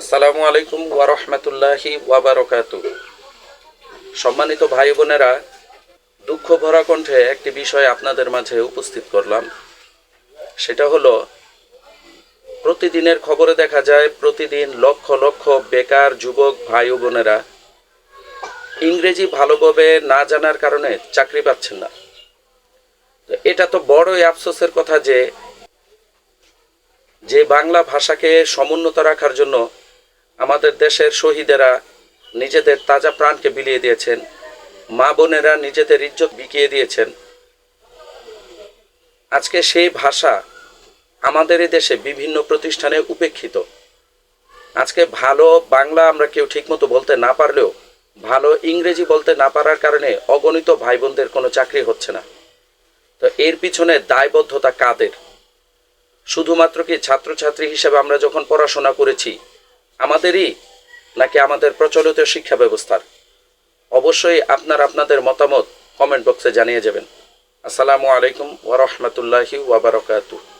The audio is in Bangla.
আসসালামু আলাইকুম ওয়ারহমতুল্লাহি ওয়াবারকাতু সম্মানিত ভাই বোনেরা দুঃখ ভরা কণ্ঠে একটি বিষয় আপনাদের মাঝে উপস্থিত করলাম। সেটা হলো, প্রতিদিনের খবরে দেখা যায়, প্রতিদিন লক্ষ লক্ষ বেকার যুবক ভাই বোনেরা ইংরেজি ভালোভাবে না জানার কারণে চাকরি পাচ্ছেন না। এটা তো বড়ই আফসোসের কথা যে যে বাংলা ভাষাকে সমুন্নত রাখার জন্য আমাদের দেশের শহীদেরা নিজেদের তাজা প্রাণকে বিলিয়ে দিয়েছেন। মা বোনেরা নিজেদের ইজ্জত বিকিয়ে দিয়েছেন। আজকে সেই ভাষা আমাদের দেশে বিভিন্ন প্রতিষ্ঠানে উপেক্ষিত। আজকে ভালো বাংলা আমরা কেউ ঠিকমতো বলতে না পারলেও, ভালো ইংরেজি বলতে না পারার কারণে অগণিত ভাই বোনদের কোনো চাকরি হচ্ছে না। তো এর পিছনে দায়বদ্ধতা কাদের? শুধুমাত্র কি ছাত্রছাত্রী হিসেবে আমরা যখন পড়াশোনা করেছি আমাদেরই নাকি আমাদের প্রচলিত শিক্ষা ব্যবস্থার? অবশ্যই আপনার আপনাদের মতামত কমেন্ট বক্সে জানিয়ে যাবেন। আসসালামু আলাইকুম ওয়া বারাকাতুহু।